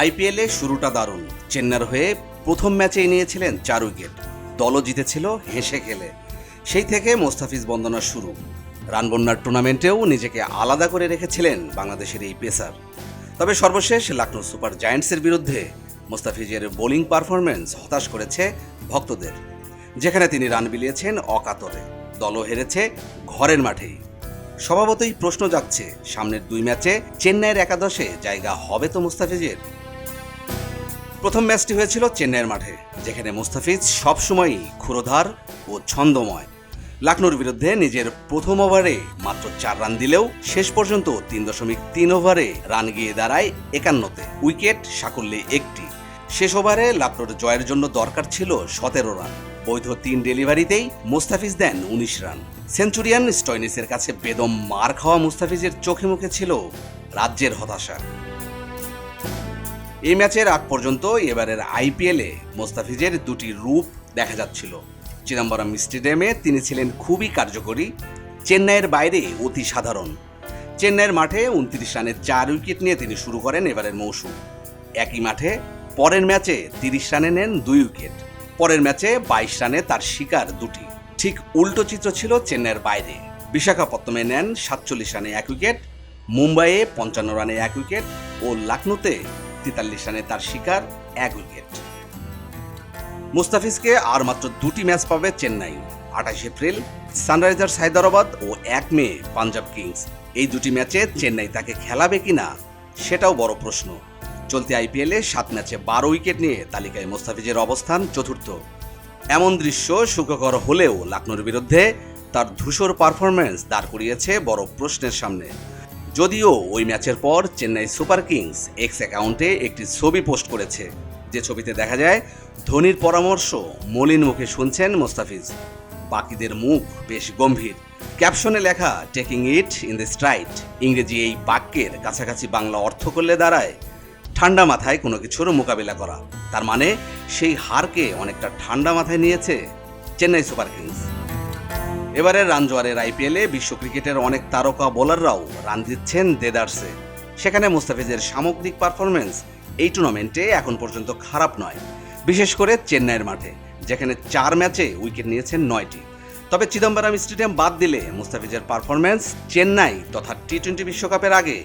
আইপিএলে শুরুটা দারুণ। চেন্নার হয়ে প্রথম ম্যাচেই নিয়েছিলেন চার উইকেট। দলও জিতেছিল, হেসে খেলে। সেই থেকে মোস্তাফিজ বন্দনা শুরু। রানবন্যার টুর্নামেন্টেও নিজেকে আলাদা করে রেখেছিলেন বাংলাদেশের এই পেসার। তবে সর্বশেষ লখনৌ সুপার জায়ান্টসের বিরুদ্ধে মোস্তাফিজের বোলিং পারফরমেন্স হতাশ করেছে ভক্তদের, যেখানে তিনি রান বিলিয়েছেন অকাতরে। দলও হেরেছে ঘরের মাঠেই। স্বভাবতই প্রশ্ন যাচ্ছে সামনের দুই ম্যাচে চেন্নাইয়ের একাদশে জায়গা হবে তো মুস্তাফিজের? প্রথম ম্যাচটি হয়েছিল চেন্নাইয়ের মাঠে, যেখানে মুস্তাফিজ সবসময়ই ক্ষুরোধার ও ছন্দময়। লাকনোর বিরুদ্ধে নিজের প্রথম ওভারে মাত্র চার রান দিলেও শেষ পর্যন্ত তিন দশমিক তিন ওভারে রান গিয়ে দাঁড়ায় একান্নতে। উইকেট সাকল্যে একটি। শেষ ওভারে লাকনোর জয়ের জন্য দরকার ছিল সতেরো রান। বৈধ তিন ডেলিভারিতেই মুস্তাফিজ দেন উনিশ রান। সেঞ্চুরিয়ান স্টয়নিসের কাছে বেদম মার খাওয়া মুস্তাফিজের চোখে মুখে ছিল রাজ্যের হতাশা। এই ম্যাচের আগ পর্যন্ত এবারের আইপিএলে মোস্তাফিজের দুটি রূপ দেখা যাচ্ছিল। চিদম্বরম স্টেডিয়ামে তিনি ছিলেন খুবই কার্যকরী, চেন্নাইয়ের বাইরে অতি সাধারণ। চেন্নাইয়ের মাঠে উনত্রিশ রানে চার উইকেট নিয়ে তিনি শুরু করেন এবারের মৌসুম। একই মাঠে পরের ম্যাচে তিরিশ রানে নেন দুই উইকেট। পরের ম্যাচে বাইশ রানে তার শিকার দুটি। ঠিক উল্টো চিত্র ছিল চেন্নাইয়ের বাইরে। বিশাখাপত্তমে নেন সাতচল্লিশ রানে এক উইকেট, মুম্বাইয়ে পঞ্চান্ন রানে এক উইকেট ও লখনৌতে তেতাল্লিশ রানে তার শিকার এক উইকেট মুস্তাফিজকে আর মাত্র দুটি ম্যাচ পাবে চেন্নাই। আঠাশ এপ্রিল, সানরাইজার্স হায়দ্রাবাদ ও এক মে পাঞ্জাব কিংস। এই দুটি ম্যাচে চেন্নাই তাকে খেলাবে কিনা, সেটাও বড় প্রশ্ন। চলতি আইপিএলে সাত ম্যাচে বারো উইকেট নিয়ে তালিকায় মোস্তাফিজের অবস্থান চতুর্থ। এমন দৃশ্য সুখকর হলেও লখনৌর বিরুদ্ধে তার ধূসর পারফরম্যান্স দাঁড় করিয়েছে বড় প্রশ্নের সামনে। যদিও ওই ম্যাচের পর চেন্নাই সুপার কিংস এক্স অ্যাকাউন্টে একটি ছবি পোস্ট করেছে। যে ছবিতে দেখা যায়, ধোনির পরামর্শ মলিন মুখে শুনছেন মোস্তাফিজ। বাকিদের মুখ বেশ গম্ভীর। ক্যাপশনে লেখা taking it in the straight ইংরেজি এই বাক্যের কাছাকাছি বাংলা অর্থ করলে দাঁড়ায়। ঠান্ডা মাথায় কোনো কিছুর মোকাবিলা করা। তার মানে সেই হারকে অনেকটা ঠান্ডা মাথায় নিয়েছে চেন্নাই সুপার কিংস। এবারের রান জোয়ারের আইপিএলে বিশ্ব ক্রিকেটের অনেক তারকা বোলাররাও রান দিচ্ছেন দেদার্সে। সেখানে মুস্তাফিজের সামগ্রিক পারফরমেন্স এই টুর্নামেন্টে এখন পর্যন্ত খারাপ নয়। বিশেষ করে চেন্নাইয়ের মাঠে, যেখানে চার ম্যাচে উইকেট নিয়েছেন নয়টি। তবে চিদম্বরম স্টেডিয়াম বাদ দিলে মুস্তাফিজের পারফরমেন্স চেন্নাই তথা টি টোয়েন্টি বিশ্বকাপের আগে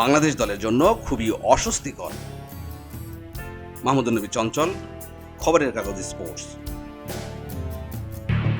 বাংলাদেশ দলের জন্য খুবই অস্বস্তিকর। মাহমুদুল নবী চঞ্চল, খবরের কাগজ স্পোর্টস।